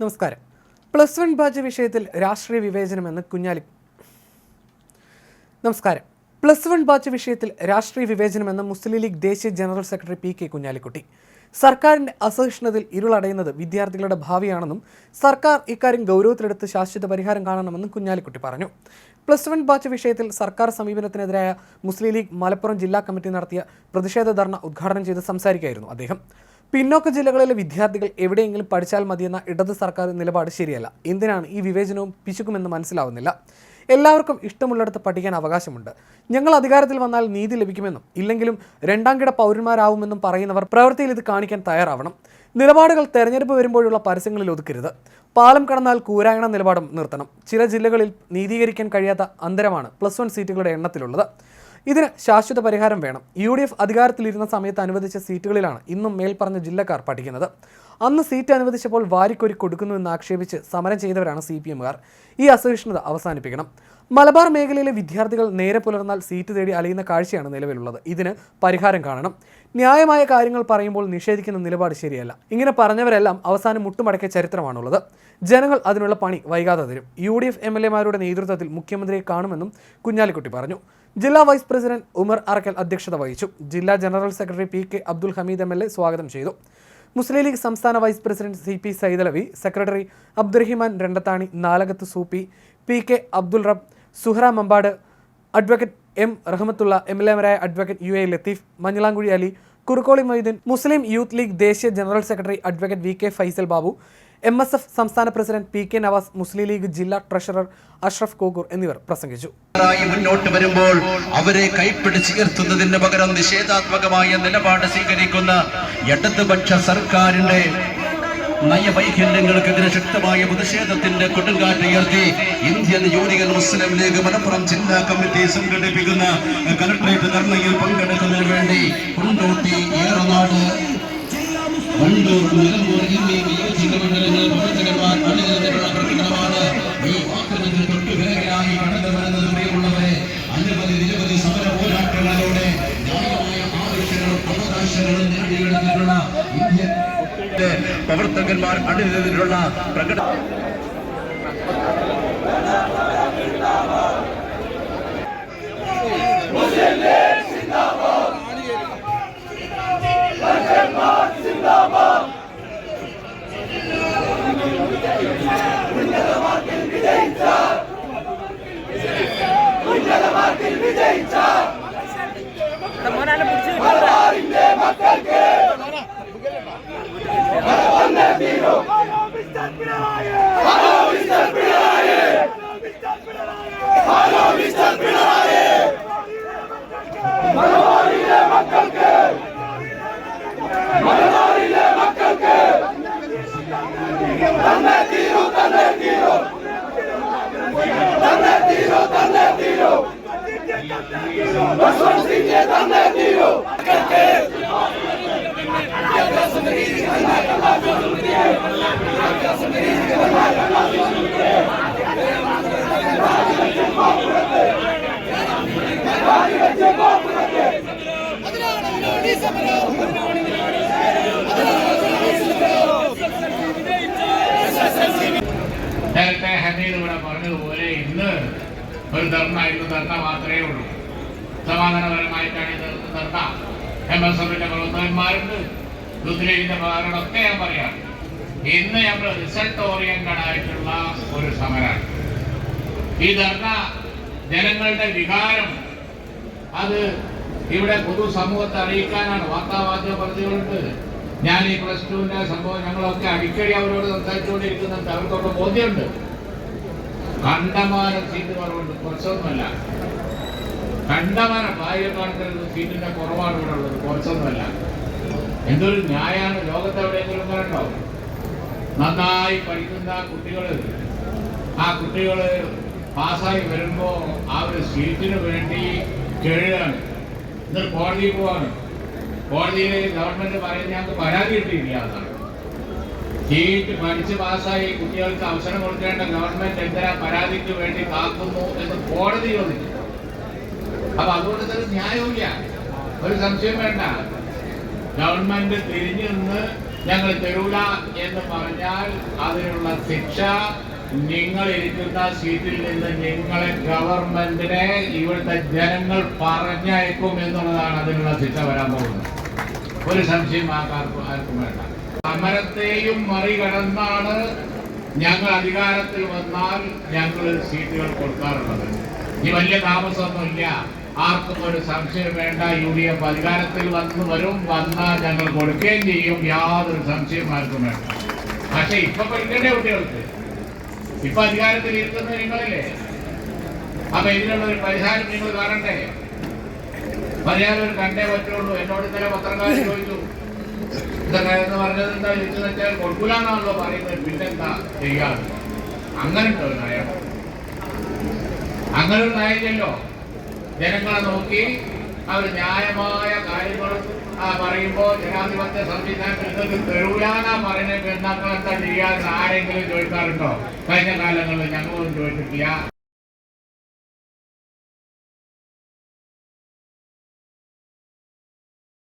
നമസ്കാരം. Plus one batch വിഷയത്തിൽ രാഷ്ട്രീയ വിവേചനമെന്ന് കുഞ്ഞാലി. നമസ്കാരം. പ്ലസ് വൺ ബാച്ച് വിഷയത്തിൽ രാഷ്ട്രീയ വിവേചനമെന്ന് മുസ്ലിം ലീഗ് ദേശീയ general secretary P K Kunhalikutty. സർക്കാരിന്റെ അസഹിഷ്ണുതയിൽ ഇരുളടയുന്നത് വിദ്യാർത്ഥികളുടെ ഭാവിയാണെന്നും സർക്കാർ ഇക്കാര്യം ഗൗരവത്തിലെടുത്ത് ശാശ്വത പരിഹാരം കാണണമെന്നും കുഞ്ഞാലിക്കുട്ടി പറഞ്ഞു. പ്ലസ് വൺ ബാച്ച് വിഷയത്തിൽ സർക്കാർ സമീപനത്തിനെതിരായ മുസ്ലിം ലീഗ് മലപ്പുറം ജില്ലാ കമ്മിറ്റി നടത്തിയ പ്രതിഷേധ ധർണ ഉദ്ഘാടനം ചെയ്ത് സംസാരിക്കുകയായിരുന്നു അദ്ദേഹം. പിന്നോക്ക ജില്ലകളിലെ വിദ്യാർത്ഥികൾ എവിടെയെങ്കിലും പഠിച്ചാൽ മതിയെന്ന ഇടത് സർക്കാർ നിലപാട് ശരിയല്ല. എന്തിനാണ് ഈ വിവേചനവും പിശുക്കുമെന്ന് മനസ്സിലാവുന്നില്ല. എല്ലാവർക്കും ഇഷ്ടമുള്ളിടത്ത് പഠിക്കാൻ അവകാശമുണ്ട്. ഞങ്ങൾ അധികാരത്തിൽ വന്നാൽ നീതി ലഭിക്കുമെന്നും ഇല്ലെങ്കിലും രണ്ടാം കിട പൗരന്മാരാവുമെന്നും പറയുന്നവർ പ്രവൃത്തിയിൽ ഇത് കാണിക്കാൻ തയ്യാറാവണം. നിലപാടുകൾ തെരഞ്ഞെടുപ്പ് വരുമ്പോഴുള്ള പരസ്യങ്ങളിൽ ഒതുക്കരുത്. പാലം കടന്നാൽ കൂരായണ നിലപാടും നിർത്തണം. ചില ജില്ലകളിൽ നീതീകരിക്കാൻ കഴിയാത്ത അന്തരമാണ് പ്ലസ് വൺ സീറ്റുകളുടെ എണ്ണത്തിലുള്ളത്. ഇതിന് ശാശ്വത പരിഹാരം വേണം. യു ഡി എഫ് അധികാരത്തിലിരുന്ന സമയത്ത് അനുവദിച്ച സീറ്റുകളിലാണ് ഇന്നും മേൽപ്പറഞ്ഞ ജില്ലക്കാർ പഠിക്കുന്നത്. അന്ന് സീറ്റ് അനുവദിച്ചപ്പോൾ വാരിക്കൊരി കൊടുക്കുന്നുവെന്ന് ആക്ഷേപിച്ച് സമരം ചെയ്തവരാണ് സി പി എമ്മുകാർ ഈ അസഹിഷ്ണുത അവസാനിപ്പിക്കണം. മലബാർ മേഖലയിലെ വിദ്യാർത്ഥികൾ നേരെ പുലർന്നാൽ സീറ്റ് തേടി അലയുന്ന കാഴ്ചയാണ് നിലവിലുള്ളത്. ഇതിന് പരിഹാരം കാണണം. ന്യായമായ കാര്യങ്ങൾ പറയുമ്പോൾ നിഷേധിക്കുന്ന നിലപാട് ശരിയല്ല. ഇങ്ങനെ പറഞ്ഞവരെല്ലാം അവസാനം മുട്ടുമടക്കിയ ചരിത്രമാണുള്ളത്. ജനങ്ങൾ അതിനുള്ള പണി വൈകാതെ തരും. U D F M L എമാരുടെ നേതൃത്വത്തിൽ മുഖ്യമന്ത്രിയെ കാണുമെന്നും കുഞ്ഞാലിക്കുട്ടി പറഞ്ഞു. ജില്ലാ വൈസ് പ്രസിഡന്റ് ഉമർ അറക്കൽ അധ്യക്ഷത വഹിച്ചു. ജില്ലാ general secretary P K Abdul Hameed A സ്വാഗതം ചെയ്തു. മുസ്ലിം ലീഗ് സംസ്ഥാന vice president C P Saidalavi secretary Abdurahiman Randathani Nalakath Soopy P K Abdul Rab Suhra Mampad advocate M Rahmathulla M L എമാരായ advocate U A Latheef Manjalamkuzhi Ali Kurukkoli Moideen Muslim youth League ദേശീയ general secretary advocate V K Faisal Babu M S F സംസ്ഥാന president P K Navas Muslim League ജില്ലാ treasurer Ashraf കോഗൂർ എന്നിവർ പ്രസംഗിച്ചു. മുന്നോട്ട് വരുമ്പോൾ അവരെ കൈപ്പിടിച്ചുയർത്തുന്നതിന് പകരം നിഷേധാത്മകമായ നിലപാട് സ്വീകരിക്കുന്ന ഇടതുപക്ഷ സർക്കാരിന്റെ നയവൈകല്യങ്ങൾക്കെതിരെ ശക്തമായ പ്രതിഷേധത്തിന്റെ കൊടുങ്കാറ്റുയർത്തി ഇന്ത്യൻ യൂണിയൻ മുസ്ലിം ലീഗ് മലപ്പുറം ജില്ലാ കമ്മിറ്റി സംഘടിപ്പിക്കുന്ന കലക്ടറേറ്റ് ധർണയിൽ പങ്കെടുക്കുന്നതിന് വേണ്ടി കൊണ്ടോട്ടി ഏറനാട് വണ്ടൂർ നിലമ്പൂർ എന്നീ നിയോജക മണ്ഡലങ്ങളിൽ പ്രവർത്തകന്മാർ അണിനിരന്നിട്ടുള്ള പ്രകടനമാണ്. ഈ വരുന്നത് പ്രിയമുള്ളവരെ അനവധി നിരവധി സമര പോരാട്ടങ്ങളിലൂടെ ന്യായമായ ആവശ്യങ്ങളും അവകാശങ്ങളും നേടിയെടുത്തിട്ടുള്ള ഇന്ത്യൻ പ്രവർത്തകന്മാർ പ്രകടനം மக்களுக்கு தந்தை தீரு தந்தை നേരത്തെ ഹമീദ് ഇവിടെ പറഞ്ഞതുപോലെ ഇന്ന് ഒരു ധർണ ഇന്ന് ധർണ മാത്രമേ ഉള്ളൂ. സമാധാനപരമായിട്ടാണ് ഇത് ധർണ എം എസ് എഫിന്റെ പ്രവർത്തകന്മാരുണ്ട്. ലീഗിന്റെ പ്രവർത്തകരൊക്കെ ഞാൻ പറയാം. ഇന്ന് നമ്മൾ റിസൾട്ട് ഓറിയന്റഡ് ആയിട്ടുള്ള ഒരു സമരമാണ് ഈ ധർണ ജനങ്ങളുടെ വികാരം അത് ഇവിടെ പൊതുസമൂഹത്തെ അറിയിക്കാനാണ്. വാർത്താവാദ്യ പ്രതികളുണ്ട്. ഞാൻ ഈ പ്ലസ് ടുവിന്റെ സംഭവം ഞങ്ങളൊക്കെ അടിക്കടി അവരോട് സംസാരിച്ചുകൊണ്ടിരിക്കുന്നുണ്ട്. അവർക്കൊക്കെ ബോധ്യമുണ്ട്. കണ്ടമാനം സീറ്റ് കുറവുണ്ട്. കുറച്ചൊന്നുമല്ല. കണ്ടമാനം ഭാര്യ കാണുന്ന സീറ്റിന്റെ കുറവാണ് ഇവിടെ ഉള്ളത്. കുറച്ചൊന്നുമല്ല. എന്തൊരു ന്യായമാണ് ലോകത്ത് എവിടെയെങ്കിലും കണ്ടോ നന്നായി പഠിക്കുന്ന കുട്ടികൾ ആ കുട്ടികൾ പാസ്സായി വരുമ്പോ ആ ഒരു സീറ്റിന് വേണ്ടി കേഴുകയാണ് എന്നിട്ട് കോടതിയിൽ പോവാണ്. കോടതിയിൽ ഗവൺമെന്റ് പറയുന്ന ഞങ്ങൾക്ക് പരാതി കിട്ടിയില്ല എന്നാണ്. സീറ്റ് പഠിച്ച് പാസ്സായി കുട്ടികൾക്ക് അവസരം കൊടുക്കേണ്ട ഗവൺമെന്റ് എന്തിനാ പരാതിക്ക് വേണ്ടി കാക്കുന്നു എന്ന് കോടതി ചോദിച്ചു. അപ്പൊ അതുകൊണ്ട് തന്നെ ന്യായമില്ല ഒരു സംശയം വേണ്ട. ഗവൺമെന്റ് തിരിഞ്ഞു നിന്ന് ഞങ്ങൾ തരൂല എന്ന് പറഞ്ഞാൽ അതിനുള്ള ശിക്ഷ നിങ്ങൾ ഇരിക്കുന്ന സീറ്റിൽ നിന്ന് നിങ്ങളെ ഗവൺമെന്റിനെ ഇവിടുത്തെ ജനങ്ങൾ പറഞ്ഞയക്കും എന്നുള്ളതാണ് അതിനുള്ള ശിക്ഷ വരാൻ പോകുന്നത്. ഒരു സംശയം ആർക്കും ആർക്കും വേണ്ട. സമരത്തെയും മറികടന്നാണ് ഞങ്ങൾ അധികാരത്തിൽ വന്നാൽ ഞങ്ങൾ സീറ്റുകൾ കൊടുക്കാറുള്ളത്. ഈ വലിയ താമസമൊന്നുമില്ല. ആർക്കും ഒരു സംശയം വേണ്ട. യു ഡി എഫ് അധികാരത്തിൽ വന്ന് വരും. വന്നാൽ ഞങ്ങൾ കൊടുക്കുകയും ചെയ്യും. യാതൊരു സംശയം ആർക്കും വേണ്ട. പക്ഷെ ഇപ്പൊ പഠിക്കണ്ടേ കുട്ടികൾക്ക്? ഇപ്പൊ അധികാരത്തിൽ ഇരുത്തുന്ന നിങ്ങളില്ലേ? അപ്പൊ ഇതിനുള്ള ഒരു പരിഹാരം നിങ്ങൾ കാണണ്ടേ? പരിഹാരം കണ്ടേ പറ്റുള്ളൂ. എന്നോട് ഇന്നലെ പത്രക്കാരൻ ചോദിച്ചു. ഇതൊക്കെ എന്ന് പറഞ്ഞത് എന്താ ചോദിച്ചു വെച്ചാൽ കൊടുക്കൂലെന്നാണല്ലോ പറയുന്നത്. പിന്നെന്താ ചെയ്യാതെ അങ്ങനെ ഉണ്ടോ നയം? അങ്ങനെ ഒരു നയമില്ലല്ലോ. ജനങ്ങളെ നോക്കി അവർ ന്യായമായ കാര്യങ്ങൾ പറയുമ്പോൾ ജനാധിപത്യ സംവിധാനത്തിൽ നിങ്ങൾക്ക് തരൂലാന്നാ പറയുന്നത്. പെണ്ണാക്കൾ എന്താ ആരെങ്കിലും ചോദിക്കാറുണ്ടോ? കഴിഞ്ഞ കാലങ്ങളിൽ ഞങ്ങളൊന്നും ചോദിച്ചിട്ടില്ല.